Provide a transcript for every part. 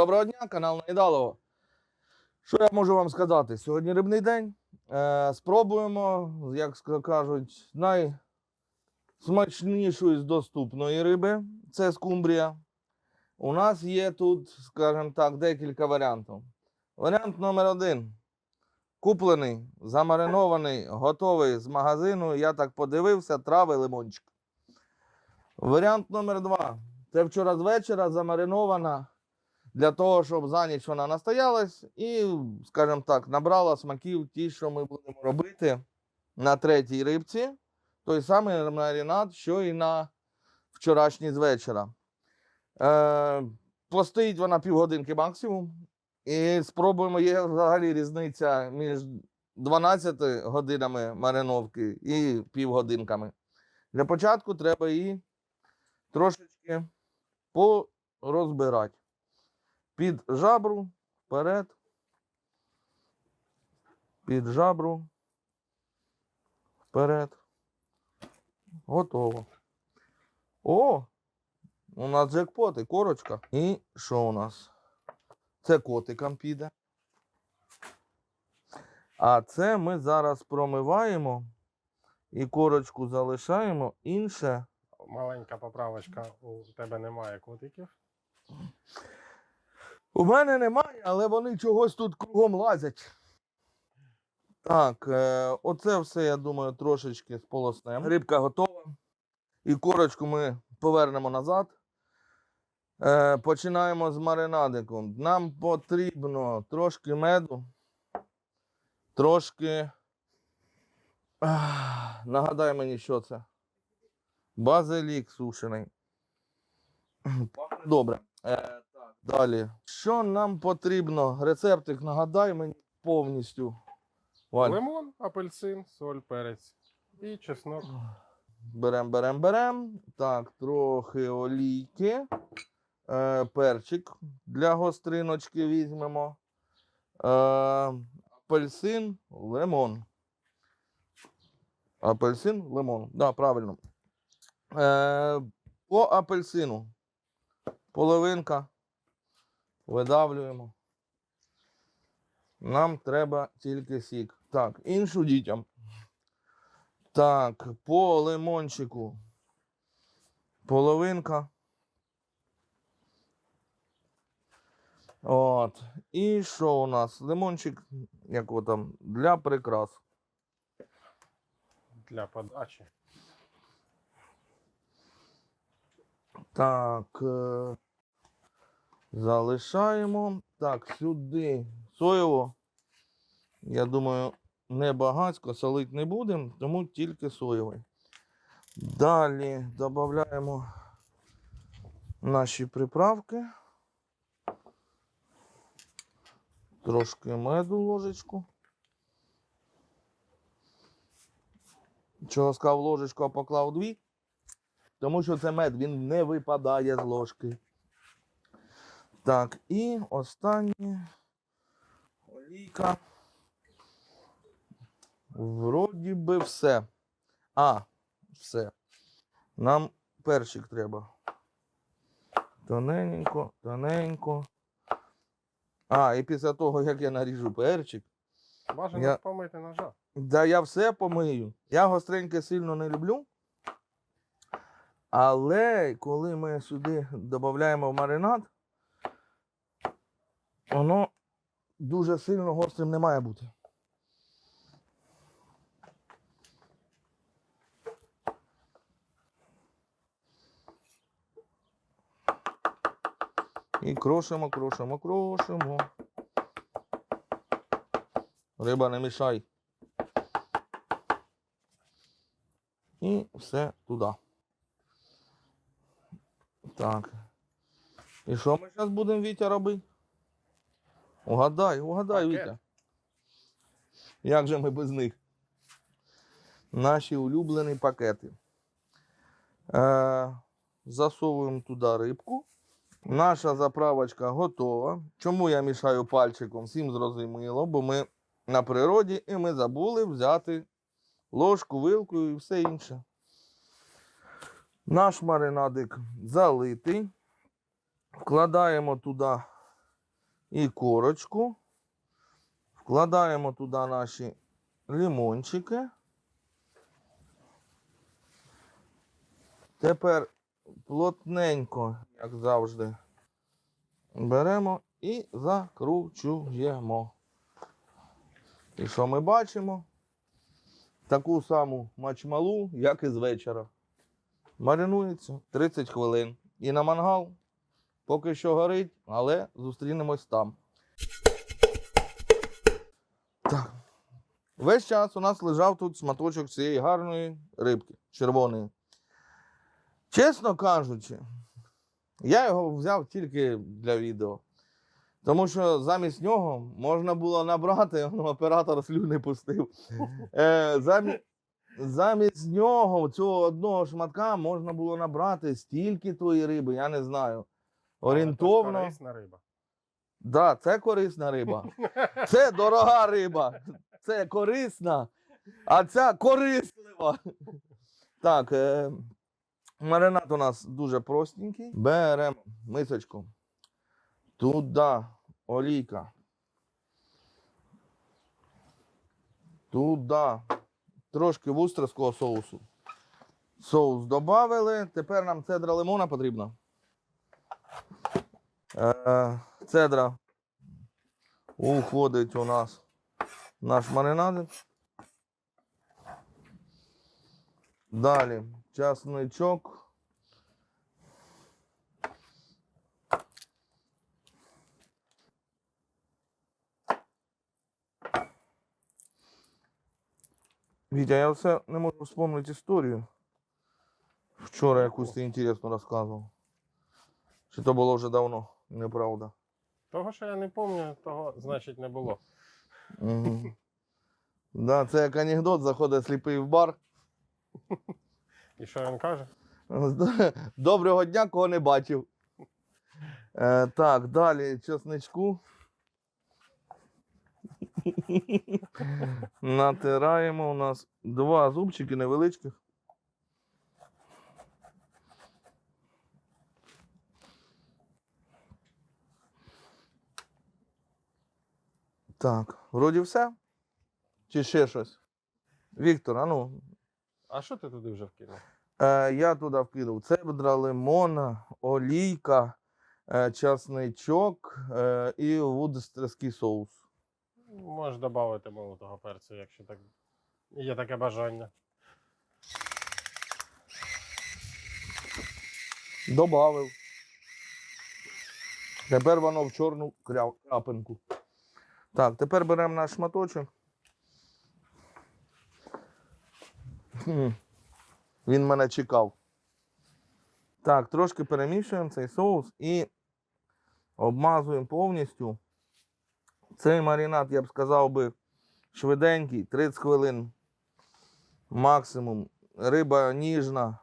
Доброго дня, канал Найдалово. Що я можу вам сказати? Сьогодні рибний день. Е, спробуємо, як кажуть, найсмачнішої з доступної риби це скумбрія. У нас є тут, скажімо так, декілька варіантів. Варіант номер один. Куплений, замаринований, готовий з магазину. Я так подивився, трави, лимончик. Варіант номер два. Це вчора з вечора замаринована для того, щоб за ніч вона настоялась і, скажімо так, набрала смаків ті, що ми будемо робити на третій рибці. Той самий маринад, що і на вчорашній з вечора. Е, постоїть вона півгодинки максимум. І спробуємо, є взагалі різниця між 12 годинами мариновки і півгодинками. Для початку треба її трошечки порозбирати. Під жабру, вперед. Під жабру. Вперед. Готово. О! У нас джекпоти, корочка. І що у нас? Це котикам піде. А це ми зараз промиваємо і корочку залишаємо. Інше Маленька поправочка, у тебе немає котиків. У мене немає, але вони чогось тут кругом лазять. Так, е, оце все, я думаю, трошечки сполоснемо. Рибка готова. І корочку ми повернемо назад. Е, починаємо з маринадиком. Нам потрібно трошки меду, трошки. Ах, нагадай мені, що це. Базилік сушений. Пахне Добре. Е, далі. Що нам потрібно? Рецептик нагадай мені повністю. Валь. Лимон, апельсин, соль, перець і чеснок. Берем, берем, берем. Так, трохи олійки. Е, перчик для гостриночки візьмемо. Е, апельсин, лимон. Апельсин, лимон. Да, правильно. Е, по апельсину. Половинка. Видавлюємо. Нам треба тільки сік. Так, іншу дітям. Так, по лимончику. Половинка. От. І що у нас? Лимончик, як його там, для прикрас. Для подачі. Так. Залишаємо. Так, сюди соєво. Я думаю, не багатько, солити не будемо, тому тільки соєвий. Далі додаємо наші приправки. Трошки меду ложечку. Чого сказав ложечку, а поклав дві? Тому що це мед, він не випадає з ложки. Так, і останнє олійка. Вроді би все. А, все. Нам перчик треба. Тоненько, тоненько. А, і після того, як я наріжу перчик, Бажано Я- помити ножа. да я все помию. Я гостреньке сильно не люблю. Але коли ми сюди додаємо в маринад, воно дуже сильно гострим не має бути. І крошимо, крошимо, крошимо. Риба не мішай. І все туди. Так. І що ми зараз будемо Вітя робити? Угадай, угадай, Пакет. Вітя. Як же ми без них? Наші улюблені пакети. Е, засовуємо туди рибку. Наша заправочка готова. Чому я мішаю пальчиком? Всім зрозуміло, бо ми на природі і ми забули взяти ложку, вилку і все інше. Наш маринадик залитий. Вкладаємо туди і корочку. Вкладаємо туди наші лимончики. Тепер плотненько, як завжди, беремо і закручуємо. І що ми бачимо? Таку саму мачмалу, як і з вечора. Маринується 30 хвилин. І на мангал поки що горить, але зустрінемось там. Так. Весь час у нас лежав тут шматочок цієї гарної рибки червоної. Чесно кажучи, я його взяв тільки для відео. Тому що замість нього можна було набрати, ну, оператор слюни пустив. Е, замі... Замість нього, цього одного шматка, можна було набрати стільки тої риби, я не знаю. Орієнтовно. корисна риба. Да, це корисна риба. Це дорога риба. Це корисна, а ця корислива. Так, е, маринад у нас дуже простенький. Беремо мисочку. Туди олійка. Туди трошки вустерського соусу. Соус додали. Тепер нам цедра лимона потрібна. Е, цедра уходить у нас наш маринад. Далі часничок. Вітя, я все не можу вспомнити історію. Вчора якусь ти інтересну розказував. Чи то було вже давно, неправда. Того, що я не пам'ятаю, того значить не було. Угу. Да, це як анекдот, заходить сліпий в бар. І що він каже? Доброго дня, кого не бачив. Е, так, далі чесничку. Натираємо у нас два зубчики невеличких. Так, вроді все. Чи ще щось? Віктор, а ну, А що ти туди вже вкинув? Е, я туди вкинув цебдра, лимона, олійка, е, часничок е, і вудстерський соус. Можеш додати молотого перцю, якщо так є таке бажання. Добавив. Тепер воно в чорну кря- крапинку. Так, тепер беремо наш шматочок. Він мене чекав. Так, трошки перемішуємо цей соус і обмазуємо повністю. Цей маринад, я б сказав би, швиденький, 30 хвилин максимум. Риба ніжна.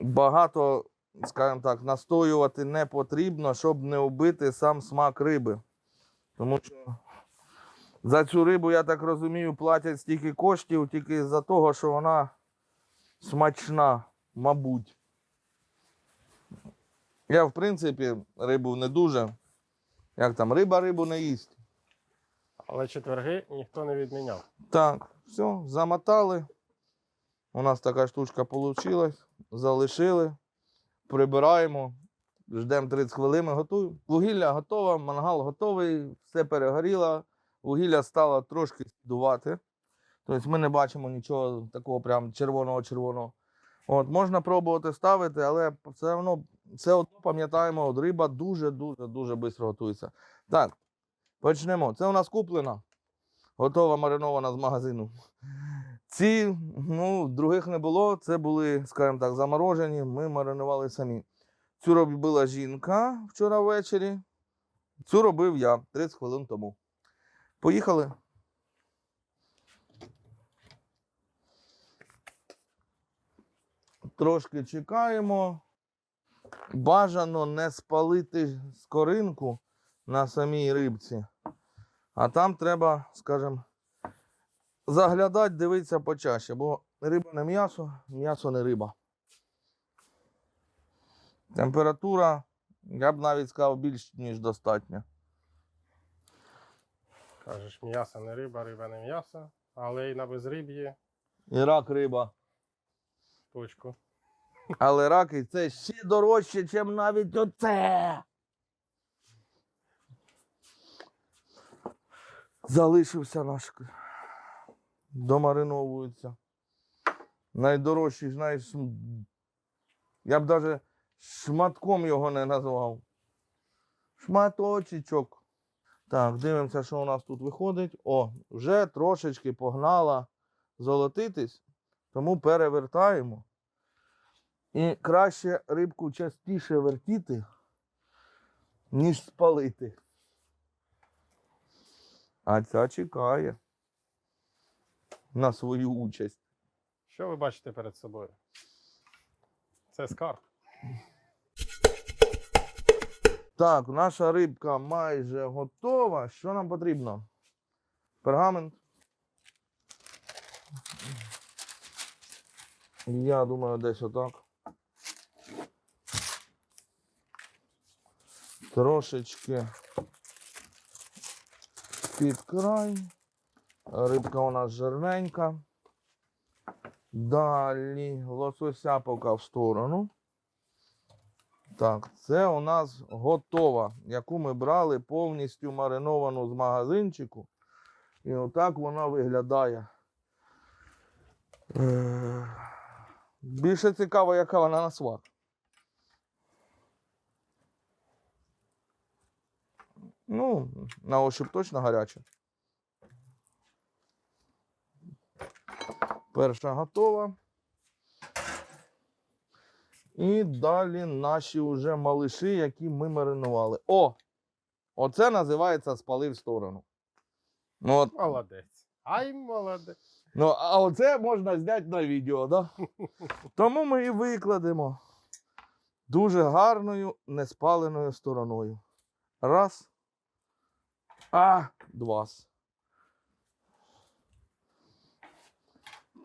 Багато, скажімо так, настоювати не потрібно, щоб не вбити сам смак риби. Тому що за цю рибу, я так розумію, платять стільки коштів тільки за того, що вона смачна, мабуть. Я, в принципі, рибу не дуже. Як там, риба рибу не їсть. Але четверги ніхто не відміняв. Так, все, замотали. У нас така штучка вийшла. Залишили. Прибираємо. Ждемо 30 хвилин, ми готуємо. Вугілля готове, мангал готовий, все перегоріло. Вугілля стало трошки спідувати. Тобто ми не бачимо нічого такого прям червоного-червоного. От, можна пробувати ставити, але все одно, все одно пам'ятаємо, от риба дуже-дуже дуже швидко готується. Так, почнемо. Це у нас куплена. Готова маринована з магазину. Ці, ну, других не було. Це були, скажімо так, заморожені. Ми маринували самі. Цю робила жінка вчора ввечері. Цю робив я 30 хвилин тому. Поїхали. Трошки чекаємо. Бажано не спалити скоринку на самій рибці. А там треба, скажімо, заглядати, дивитися почаще, бо риба не м'ясо, м'ясо не риба. Температура Я б навіть сказав більш ніж достатньо. Кажеш, м'ясо не риба, риба не м'ясо, але й на безриб'ї І рак риба. точку. Але раки це ще дорожче, ніж навіть оце. Залишився наш. Домариновується. Найдорожчий, знаєш, я б навіть шматком його не назвав. Шматочечок. Так, дивимося, що у нас тут виходить. О, вже трошечки погнала золотитись, тому перевертаємо. І краще рибку частіше вертіти, ніж спалити. А ця чекає на свою участь. Що ви бачите перед собою? Це скарб. Так, наша рибка майже готова. Що нам потрібно? Пергамент. Я думаю, десь отак. Трошечки під край. Рибка у нас жирненька. Далі лосося поки в сторону. Так, це у нас готова, яку ми брали повністю мариновану з магазинчику. І отак вона виглядає. Е, Більше цікаво, яка вона на смак. Ну, на ощупь точно гаряча. Перша готова. І далі наші вже малиші, які ми маринували. О! Оце називається спалив в сторону. Ну, от, Молодець. Ай, молодець. ну, а оце можна зняти на відео, да? Тому ми і викладемо дуже гарною неспаленою стороною. Раз. А, два.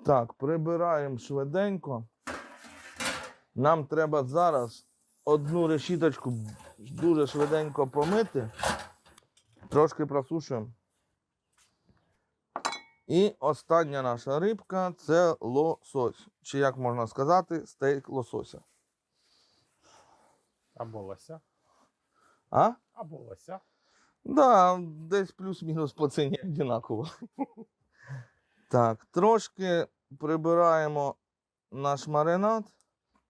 Так, прибираємо швиденько. Нам треба зараз одну решіточку дуже швиденько помити. Трошки просушуємо. І остання наша рибка це лосось. Чи як можна сказати, стейк лосося. Або лося. А? Або лося. Да, десь плюс-мінус по ціні однаково. Так, трошки прибираємо наш маринад.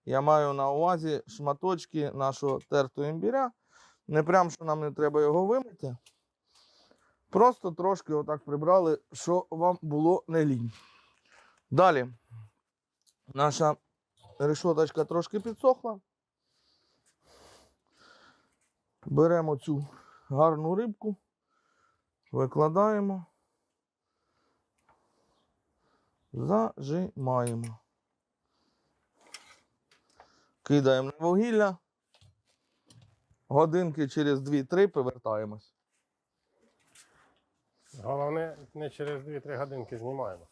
Я маю на увазі шматочки нашого тертого імбіря. Не прям, що нам не треба його вимити. Просто трошки отак прибрали, що вам було не лінь. Далі. Наша решоточка трошки підсохла. Беремо цю гарну рибку, викладаємо, зажимаємо. Кидаємо на вугілля. Годинки через 2-3 повертаємось. Головне, не через 2-3 годинки знімаємо.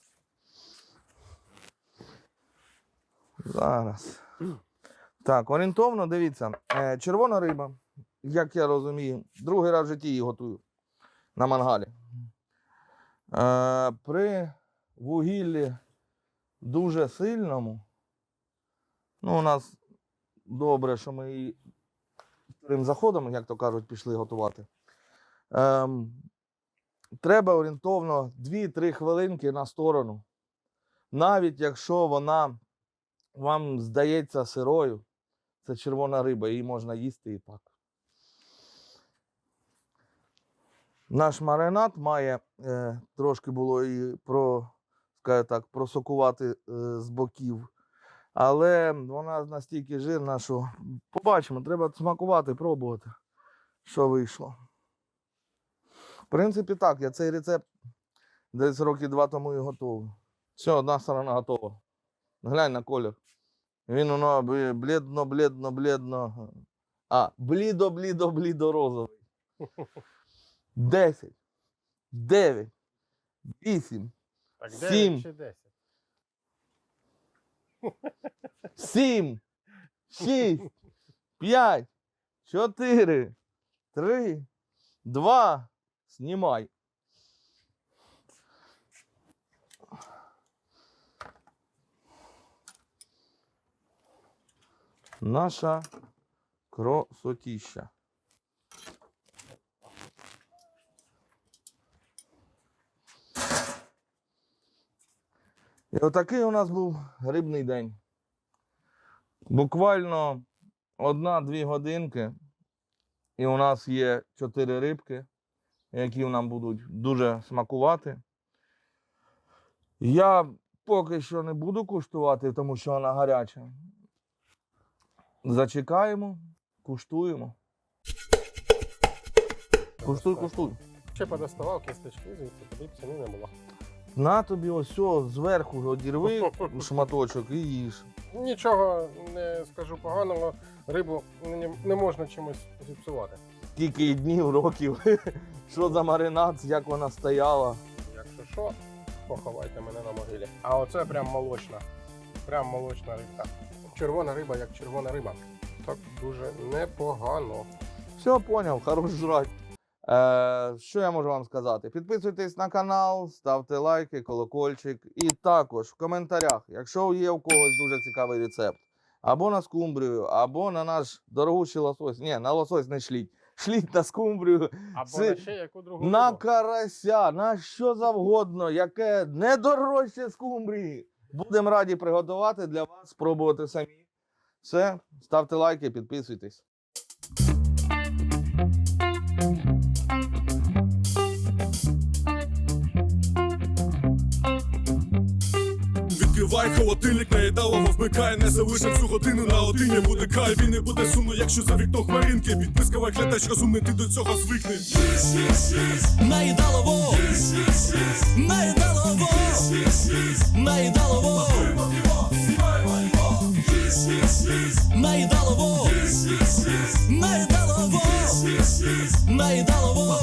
Зараз. Так, орієнтовно, дивіться, е, червона риба, як я розумію, другий раз в житті її готую на мангалі. Е, При вугіллі дуже сильному. Ну, у нас добре, що ми її вторим заходом, як то кажуть, пішли готувати. Ем, треба орієнтовно 2-3 хвилинки на сторону. Навіть якщо вона вам здається сирою, це червона риба, її можна їсти і так. Наш маринад має е, трошки було і про, скажімо так, просокувати е, з боків. Але вона настільки жирна, що побачимо, треба смакувати, пробувати, що вийшло. В принципі, так, я цей рецепт десь роки два тому і готовий. Все, одна сторона готова. Глянь на колір. Він воно бі- блідно, блідно, блідно. А, блідо, блідо, блідо розовий. 10, 9, 8, Так, Сім. 9 чи 10? 7, 6, 5, чотири, три, два. Знімай. Наша красотища. І отакий у нас був рибний день. Буквально одна-дві годинки, і у нас є чотири рибки, які нам будуть дуже смакувати. Я поки що не буду куштувати, тому що вона гаряча. Зачекаємо, куштуємо. Куштуй, куштуй. Ще подоставав кісточки, звідси тоді ціни не було. На тобі ось о, зверху одірви шматочок і їж. Нічого не скажу поганого, рибу не, не можна чимось зіпсувати. Скільки днів, років, що за маринад, як вона стояла. Якщо що, поховайте мене на могилі. А оце прям молочна. Прям молочна рибка. Червона риба, як червона риба. Так дуже непогано. Все, поняв, хорош жрать. Е, що я можу вам сказати? Підписуйтесь на канал, ставте лайки, колокольчик. І також в коментарях, якщо є у когось дуже цікавий рецепт, або на скумбрію, або на наш дорогущий лосось. Ні, на лосось не шліть. Шліть на скумбрію, Або Це на ще яку другу на карася, на що завгодно, яке не дорожче скумбрії. Будемо раді приготувати для вас, спробувати самі. Все, ставте лайки, підписуйтесь. Відкривай холодильник, наїдалово вмикай, не залишив цю годину на одині буде кай, він не буде сумно, якщо за вікно хмаринки. Підпискавай глядач, розумний, ти до цього звикни. Наїдалово, наїдалово, наїдалово, наїдалово, наїдалово, наїдалово,